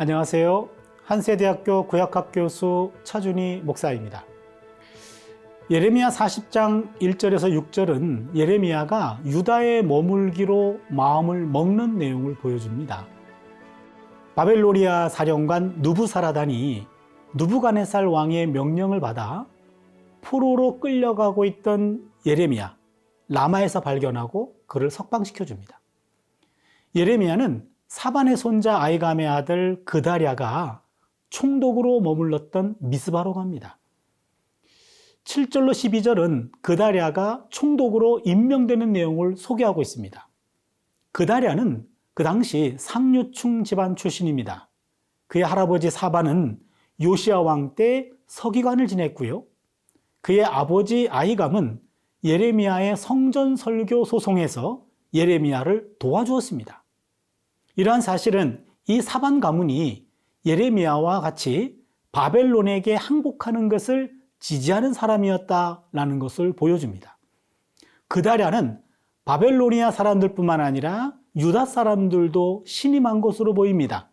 안녕하세요. 한세대학교 구약학 교수 차준희 목사입니다. 예레미야 40장 1절에서 6절은 예레미야가 유다에 머물기로 마음을 먹는 내용을 보여줍니다. 바벨로니아 사령관 누부사라단이 누부가네살 왕의 명령을 받아 포로로 끌려가고 있던 예레미야 라마에서 발견하고 그를 석방시켜 줍니다. 예레미야는 사반의 손자 아이감의 아들 그다랴가 총독으로 머물렀던 미스바로 갑니다. 7절로 12절은 그다랴가 총독으로 임명되는 내용을 소개하고 있습니다. 그다랴는 그 당시 상류층 집안 출신입니다. 그의 할아버지 사반은 요시아 왕 때 서기관을 지냈고요. 그의 아버지 아이감은 예레미야의 성전 설교 소송에서 예레미야를 도와주었습니다. 이러한 사실은 이 사반 가문이 예레미야와 같이 바벨론에게 항복하는 것을 지지하는 사람이었다라는 것을 보여줍니다. 그다랴는 바벨로니아 사람들뿐만 아니라 유다 사람들도 신임한 것으로 보입니다.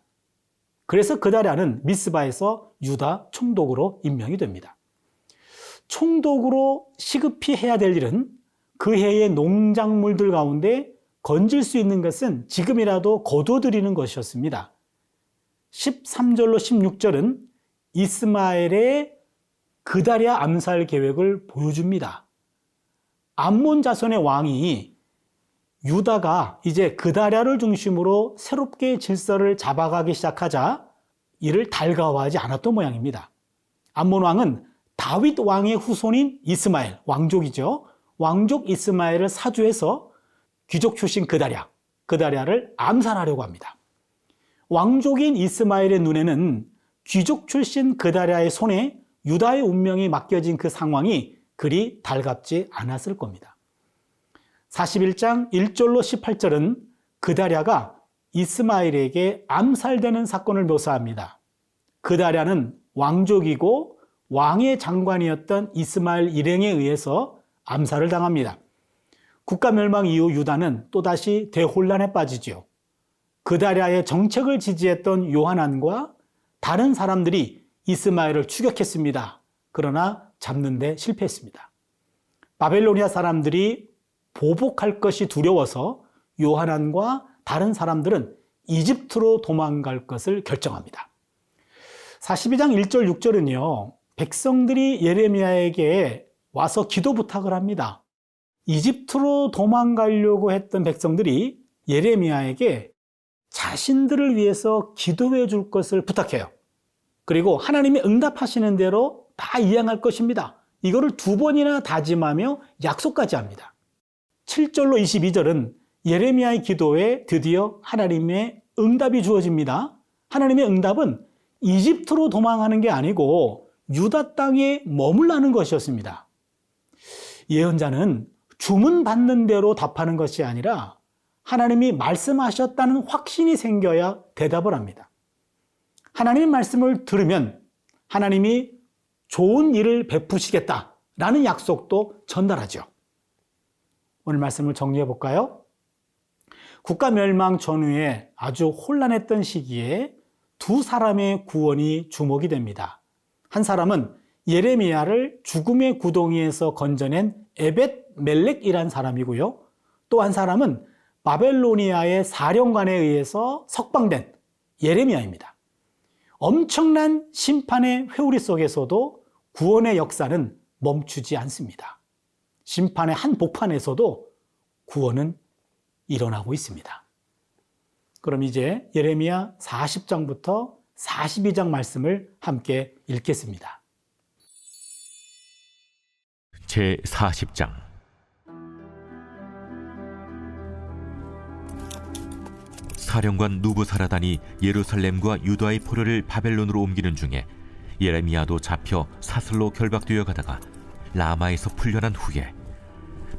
그래서 그다랴는 미스바에서 유다 총독으로 임명이 됩니다. 총독으로 시급히 해야 될 일은 그 해의 농작물들 가운데 건질 수 있는 것은 지금이라도 거둬들이는 것이었습니다. 13절로 16절은 이스마엘의 그다랴 암살 계획을 보여줍니다. 암몬 자손의 왕이 유다가 이제 그다랴를 중심으로 새롭게 질서를 잡아가기 시작하자 이를 달가워하지 않았던 모양입니다. 암몬 왕은 다윗 왕의 후손인 이스마엘, 왕족이죠. 왕족 이스마엘을 사주해서 귀족 출신 그다랴, 그다랴를 암살하려고 합니다. 왕족인 이스마엘의 눈에는 귀족 출신 그다랴의 손에 유다의 운명이 맡겨진 그 상황이 그리 달갑지 않았을 겁니다. 41장 1절로 18절은 그다랴가 이스마엘에게 암살되는 사건을 묘사합니다. 그다랴는 왕족이고 왕의 장관이었던 이스마엘 일행에 의해서 암살을 당합니다. 국가 멸망 이후 유다는 또다시 대혼란에 빠지지요. 그다랴의 정책을 지지했던 요한안과 다른 사람들이 이스마엘을 추격했습니다. 그러나 잡는데 실패했습니다. 바벨로니아 사람들이 보복할 것이 두려워서 요한안과 다른 사람들은 이집트로 도망갈 것을 결정합니다. 42장 1절 6절은요. 백성들이 예레미야에게 와서 기도 부탁을 합니다. 이집트로 도망가려고 했던 백성들이 예레미야에게 자신들을 위해서 기도해 줄 것을 부탁해요. 그리고 하나님이 응답하시는 대로 다 이행할 것입니다. 이거를 두 번이나 다짐하며 약속까지 합니다. 7절로 22절은 예레미야의 기도에 드디어 하나님의 응답이 주어집니다. 하나님의 응답은 이집트로 도망하는 게 아니고 유다 땅에 머물라는 것이었습니다. 예언자는 주문 받는 대로 답하는 것이 아니라 하나님이 말씀하셨다는 확신이 생겨야 대답을 합니다. 하나님의 말씀을 들으면 하나님이 좋은 일을 베푸시겠다라는 약속도 전달하죠. 오늘 말씀을 정리해 볼까요? 국가 멸망 전후에 아주 혼란했던 시기에 두 사람의 구원이 주목이 됩니다. 한 사람은 예레미야를 죽음의 구덩이에서 건져낸 에벳 멜렉이란 사람이고요. 또 한 사람은 바벨로니아의 사령관에 의해서 석방된 예레미야입니다. 엄청난 심판의 회오리 속에서도 구원의 역사는 멈추지 않습니다. 심판의 한 복판에서도 구원은 일어나고 있습니다. 그럼 이제 예레미야 40장부터 42장 말씀을 함께 읽겠습니다. 제 40장 사령관 누부사라단이 예루살렘과 유다의 포로를 바벨론으로 옮기는 중에 예레미야도 잡혀 사슬로 결박되어 가다가 라마에서 풀려난 후에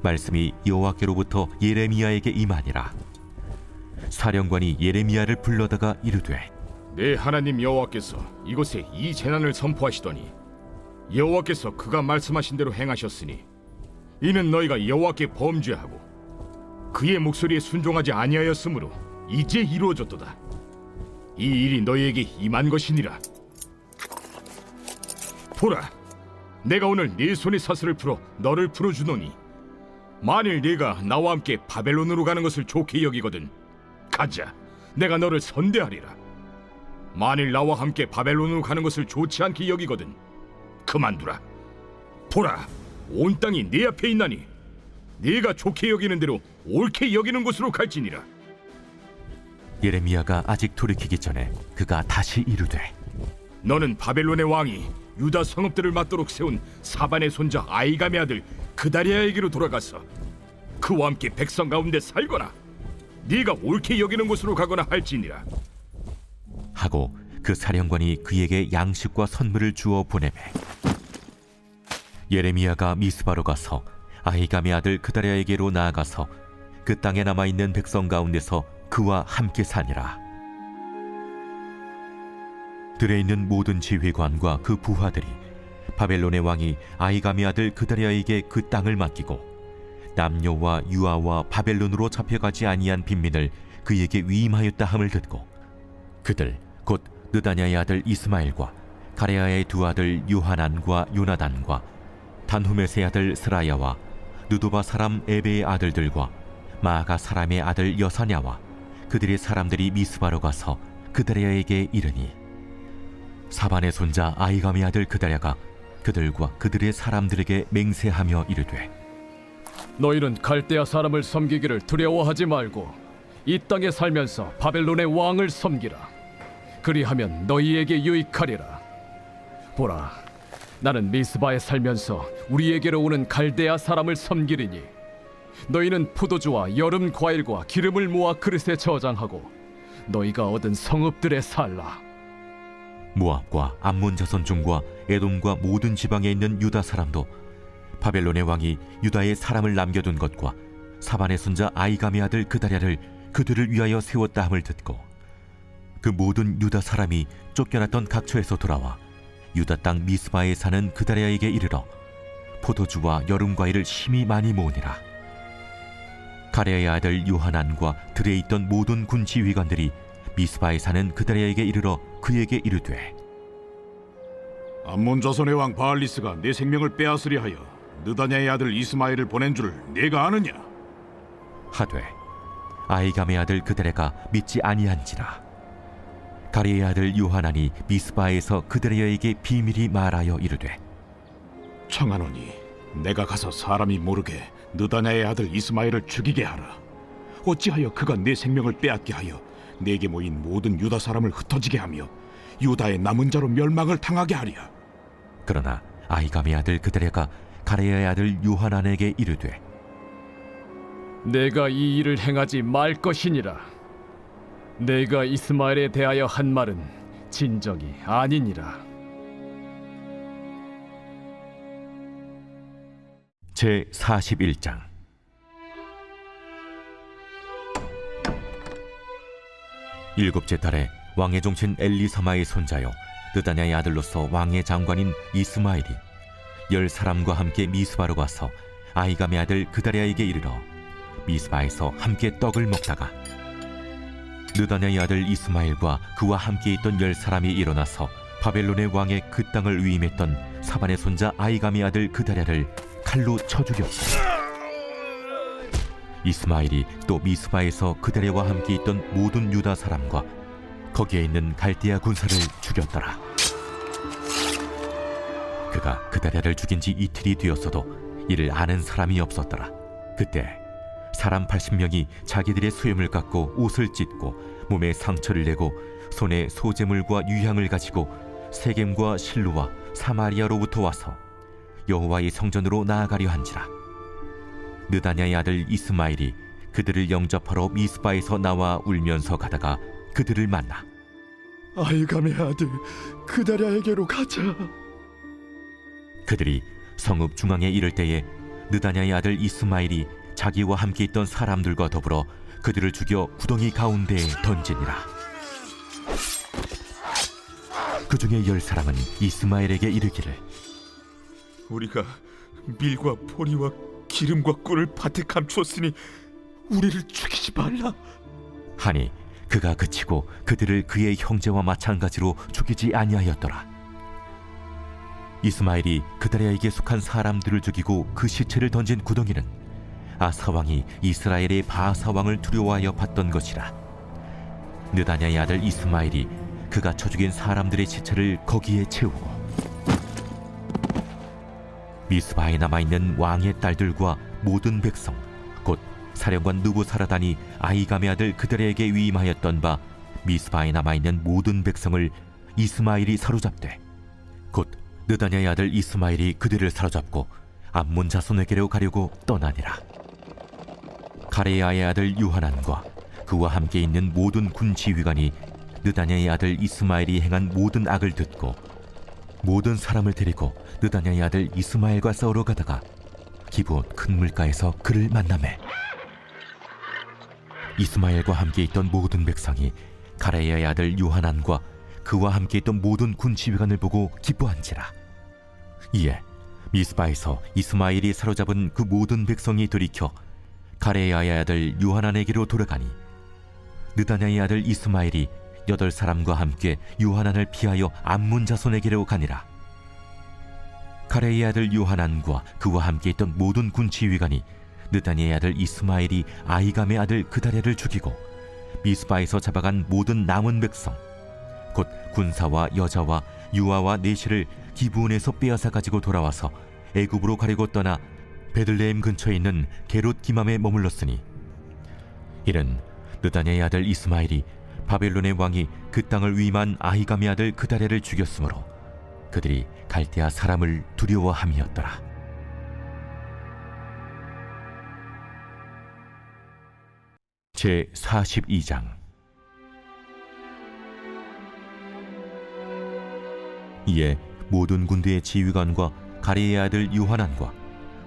말씀이 여호와께로부터 예레미야에게 임하니라. 사령관이 예레미야를 불러다가 이르되 내 하나님 여호와께서 이곳에 이 재난을 선포하시더니 여호와께서 그가 말씀하신 대로 행하셨으니 이는 너희가 여호와께 범죄하고 그의 목소리에 순종하지 아니하였으므로 이제 이루어졌도다. 이 일이 너희에게 임한 것이니라. 보라, 내가 오늘 네 손의 사슬을 풀어 너를 풀어주노니 만일 네가 나와 함께 바벨론으로 가는 것을 좋게 여기거든 가자, 내가 너를 선대하리라. 만일 나와 함께 바벨론으로 가는 것을 좋지 않게 여기거든 그만두라. 보라, 온 땅이 네 앞에 있나니 네가 좋게 여기는 대로 옳게 여기는 곳으로 갈지니라. 예레미야가 아직 돌이키기 전에 그가 다시 이르되 너는 바벨론의 왕이 유다 성읍들을 맞도록 세운 사반의 손자 아이감의 아들 그다리아에게로 돌아가서 그와 함께 백성 가운데 살거나 네가 옳게 여기는 곳으로 가거나 할지니라. 하고 그 사령관이 그에게 양식과 선물을 주어 보내매 예레미야가 미스바로 가서 아히감의 아들 그다리아에게로 나아가서 그 땅에 남아 있는 백성 가운데서 그와 함께 사니라. 들에 있는 모든 지휘관과 그 부하들이 바벨론의 왕이 아히감의 아들 그다리아에게 그 땅을 맡기고 남녀와 유아와 바벨론으로 잡혀가지 아니한 빈민을 그에게 위임하였다 함을 듣고 그들 곧 느다냐의 아들 이스마엘과 가레아의 두 아들 요하난과 요나단과 단후메스의 아들 스라야와 누도바 사람 에베의 아들들과 마가 사람의 아들 여사냐와 그들의 사람들이 미스바로 가서 그다리아에게 이르니 사반의 손자 아이감의 아들 그다랴가 그들과 그들의 사람들에게 맹세하며 이르되 너희는 갈대아 사람을 섬기기를 두려워하지 말고 이 땅에 살면서 바벨론의 왕을 섬기라. 그리하면 너희에게 유익하리라. 보라, 나는 미스바에 살면서 우리에게로 오는 갈대아 사람을 섬기리니 너희는 포도주와 여름 과일과 기름을 모아 그릇에 저장하고 너희가 얻은 성읍들에 살라. 모압과 암몬 자손 중과 에돔과 모든 지방에 있는 유다 사람도 바벨론의 왕이 유다에 사람을 남겨둔 것과 사반의 손자 아이감의 아들 그다랴를 그들을 위하여 세웠다 함을 듣고 그 모든 유다 사람이 쫓겨났던 각처에서 돌아와 유다 땅 미스바에 사는 그다랴에게 이르러 포도주와 여름 과일을 심히 많이 모으니라 가레아의 아들 요하난과 들에 있던 모든 군 지휘관들이 미스바에 사는 그다랴에게 이르러 그에게 이르되 암몬 자손의 왕 바알리스가 내 생명을 빼앗으려 하여 느다냐의 아들 이스마엘을 보낸 줄 네가 아느냐? 하되 아이감의 아들 그들에가 믿지 아니한지라 가리의 아들 요하나니 미스바에서 그들에게 비밀이 말하여 이르되 청하노니 내가 가서 사람이 모르게 느다냐의 아들 이스마엘을 죽이게 하라. 어찌하여 그가 내 생명을 빼앗게 하여 내게 모인 모든 유다 사람을 흩어지게 하며 유다의 남은 자로 멸망을 당하게 하랴. 그러나 아이감의 아들 그들에가 가레의 아들 요하난에게 이르되 내가 이 일을 행하지 말 것이니라. 내가 이스마엘에 대하여 한 말은 진정이 아니니라. 제 41장. 일곱째 달에 왕의 종친 엘리사마의 손자요 느다냐의 아들로서 왕의 장관인 이스마엘이 열 사람과 함께 미스바로 가서 아이감의 아들 그다리아에게 이르러 미스바에서 함께 떡을 먹다가 느다냐의 아들 이스마엘과 그와 함께 있던 열 사람이 일어나서 바벨론의 왕의 그 땅을 위임했던 사반의 손자 아이감의 아들 그다랴를 칼로 쳐 죽였고 이스마엘이 또 미스바에서 그다랴와 함께 있던 모든 유다 사람과 거기에 있는 갈대아 군사를 죽였더라. 그가 그다랴를 죽인 지 이틀이 되었어도 이를 아는 사람이 없었더라. 그때 사람 80명이 자기들의 수염을 깎고 옷을 찢고 몸에 상처를 내고 손에 소재물과 유향을 가지고 세겜과 실루와 사마리아로부터 와서 여호와의 성전으로 나아가려 한지라 느다냐의 아들 이스마엘이 그들을 영접하러 미스바에서 나와 울면서 가다가 그들을 만나 아이감의 아들 그다랴에게로 가자. 그들이 성읍 중앙에 이를 때에 느다냐의 아들 이스마엘이 자기와 함께 있던 사람들과 더불어 그들을 죽여 구덩이 가운데에 던지니라. 그 중에 열 사람은 이스마엘에게 이르기를 우리가 밀과 포리와 기름과 꿀을 밭에 감추었으니 우리를 죽이지 말라. 하니 그가 그치고 그들을 그의 형제와 마찬가지로 죽이지 아니하였더라. 이스마엘이 그다리아에게 속한 사람들을 죽이고 그 시체를 던진 구덩이는 아사 왕이 이스라엘의 바사 왕을 두려워하여 봤던 것이라. 느다냐의 아들 이스마엘이 그가 쳐 죽인 사람들의 시체를 거기에 채우고 미스바에 남아 있는 왕의 딸들과 모든 백성 곧 사령관 누부사라단이 아이감의 아들 그들에게 위임하였던 바 미스바에 남아 있는 모든 백성을 이스마엘이 사로잡되 곧 느다냐의 아들 이스마엘이 그들을 사로잡고 암몬 자손에게로 가려고 떠나니라. 가레야의 아들 유하난과 그와 함께 있는 모든 군 지휘관이 느다냐의 아들 이스마엘이 행한 모든 악을 듣고 모든 사람을 데리고 느다냐의 아들 이스마엘과 싸우러 가다가 기브온 큰 물가에서 그를 만나매 이스마엘과 함께 있던 모든 백성이 가레야의 아들 요하난과 그와 함께 있던 모든 군 지휘관을 보고 기뻐한지라. 이에 미스바에서 이스마엘이 사로잡은 그 모든 백성이 돌이켜 가레야의 아들 요하난에게로 돌아가니 느다냐의 아들 이스마엘이 여덟 사람과 함께 요하난을 피하여 암문 자손에게로 가니라. 가레의 아들 요하난과 그와 함께 있던 모든 군 지휘관이 느다니의 아들 이스마엘이 아이감의 아들 그다랴를 죽이고 미스바에서 잡아간 모든 남은 백성 곧 군사와 여자와 유아와 내시를 기브온에서 빼앗아 가지고 돌아와서 애굽으로 가려고 떠나 베들레헴 근처에 있는 게롯 기맘에 머물렀으니 이는 느다냐의 아들 이스마엘이 바벨론의 왕이 그 땅을 위임한 아히감의 아들 그다랴를 죽였으므로 그들이 갈대아 사람을 두려워함이었더라. 제 42장 이에 모든 군대의 지휘관과 가리의 아들 유하난과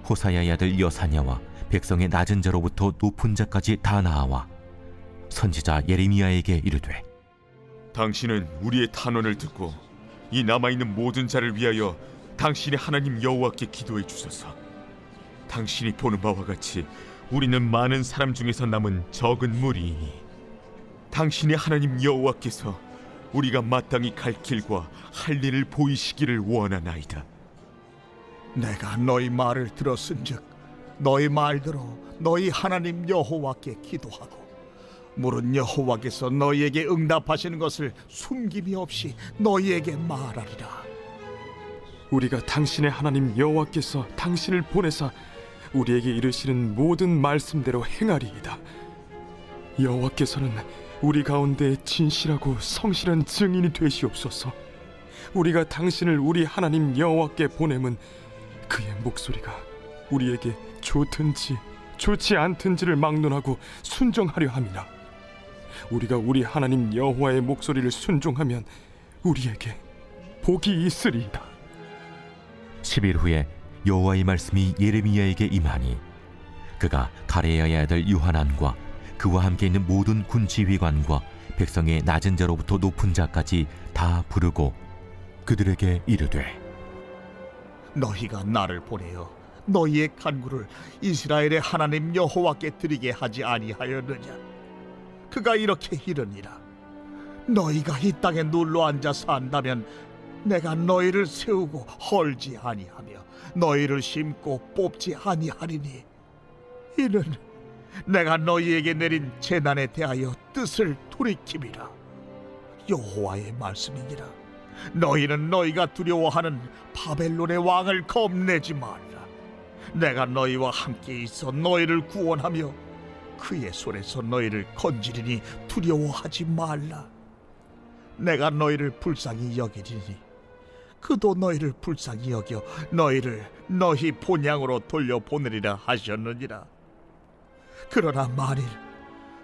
호사야의 아들 여사냐와 백성의 낮은 자로부터 높은 자까지 다 나아와 선지자 예레미야에게 이르되 당신은 우리의 탄원을 듣고 이 남아 있는 모든 자를 위하여 당신의 하나님 여호와께 기도해 주소서. 당신이 보는 바와 같이 우리는 많은 사람 중에서 남은 적은 무리이니 당신의 하나님 여호와께서 우리가 마땅히 갈 길과 할 일을 보이시기를 원하나이다. 내가 너희 말을 들었은즉 너희 말대로 너희 하나님 여호와께 기도하고 물은 여호와께서 너희에게 응답하시는 것을 숨김이 없이 너희에게 말하리라 우리가 당신의 하나님 여호와께서 당신을 보내사 우리에게 이르시는 모든 말씀대로 행하리이다. 여호와께서는 우리 가운데 진실하고 성실한 증인이 되시옵소서. 우리가 당신을 우리 하나님 여호와께 보냄은 그의 목소리가 우리에게 좋든지 좋지 않든지를 막론하고 순종하려 함이라. 우리가 우리 하나님 여호와의 목소리를 순종하면 우리에게 복이 있으리이다. 10일 후에 여호와의 말씀이 예레미야에게 임하니 그가 가레야의 아들 유하난과 그와 함께 있는 모든 군 지휘관과 백성의 낮은 자로부터 높은 자까지 다 부르고 그들에게 이르되 너희가 나를 보내어 너희의 간구를 이스라엘의 하나님 여호와께 드리게 하지 아니하였느냐 그가 이렇게 이르니라. 너희가 이 땅에 눌러 앉아 산다면 내가 너희를 세우고 헐지 아니하며 너희를 심고 뽑지 아니하리니. 이는 내가 너희에게 내린 재난에 대하여 뜻을 돌이킴이라. 여호와의 말씀이니라. 너희는 너희가 두려워하는 바벨론의 왕을 겁내지 말라. 내가 너희와 함께 있어 너희를 구원하며 그의 손에서 너희를 건지리니 두려워하지 말라. 내가 너희를 불쌍히 여기리니 그도 너희를 불쌍히 여겨 너희를 너희 본향으로 돌려보내리라 하셨느니라. 그러나 만일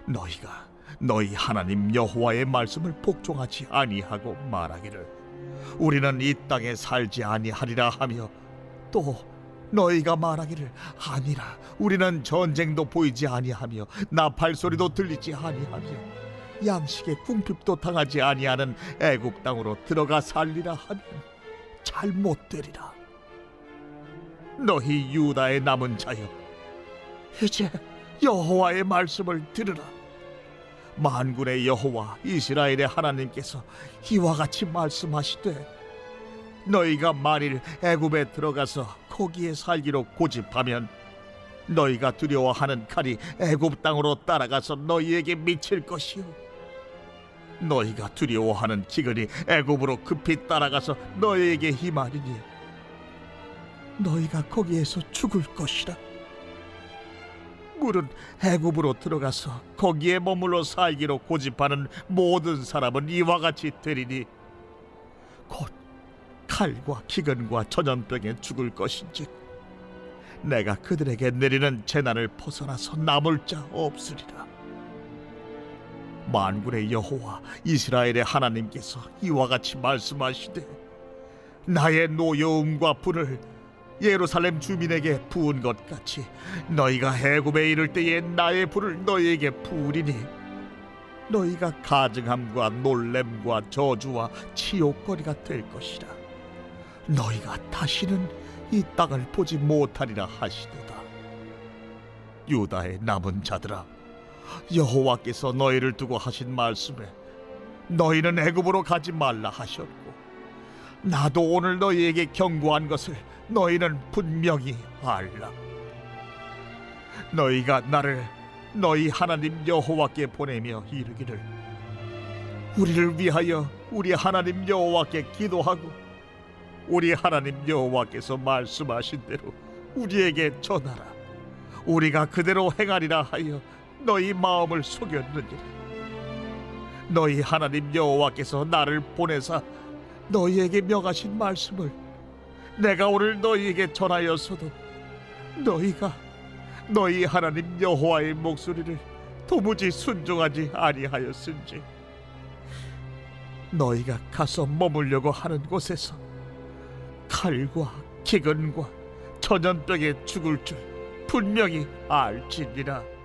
너희가 너희 하나님 여호와의 말씀을 복종하지 아니하고 말하기를 우리는 이 땅에 살지 아니하리라 하며 또 너희가 말하기를 아니라 우리는 전쟁도 보이지 아니하며 나팔 소리도 들리지 아니하며 양식의 궁핍도 당하지 아니하는 애국 땅으로 들어가 살리라 하면 잘못 되리라. 너희 유다의 남은 자여 이제 여호와의 말씀을 들으라. 만군의 여호와 이스라엘의 하나님께서 이와 같이 말씀하시되 너희가 만일 애굽에 들어가서 거기에 살기로 고집하면 너희가 두려워하는 칼이 애굽 땅으로 따라가서 너희에게 미칠 것이요 너희가 두려워하는 기근이 애굽으로 급히 따라가서 너희에게 임하리니 너희가 거기에서 죽을 것이라. 물은 애굽으로 들어가서 거기에 머물러 살기로 고집하는 모든 사람은 이와 같이 되리니 곧 칼과 기근과 전염병에 죽을 것인즉 내가 그들에게 내리는 재난을 벗어나서 남을 자 없으리라. 만군의 여호와 이스라엘의 하나님께서 이와 같이 말씀하시되 나의 노여움과 불을 예루살렘 주민에게 부은 것 같이 너희가 해굽에 이를 때에 나의 불을 너희에게 부으리니 너희가 가증함과 놀램과 저주와 치욕거리가 될 것이라 너희가 다시는 이 땅을 보지 못하리라 하시도다 유다의 남은 자들아 여호와께서 너희를 두고 하신 말씀에 너희는 애굽으로 가지 말라 하셨고 나도 오늘 너희에게 경고한 것을 너희는 분명히 알라. 너희가 나를 너희 하나님 여호와께 보내며 이르기를 우리를 위하여 우리 하나님 여호와께 기도하고 우리 하나님 여호와께서 말씀하신 대로 우리에게 전하라. 우리가 그대로 행하리라 하여 너희 마음을 속였느니라. 너희 하나님 여호와께서 나를 보내사 너희에게 명하신 말씀을 내가 오늘 너희에게 전하였어도 너희가 너희 하나님 여호와의 목소리를 도무지 순종하지 아니하였은지 너희가 가서 머물려고 하는 곳에서 칼과 기근과 전염병에 죽을 줄 분명히 알지니라.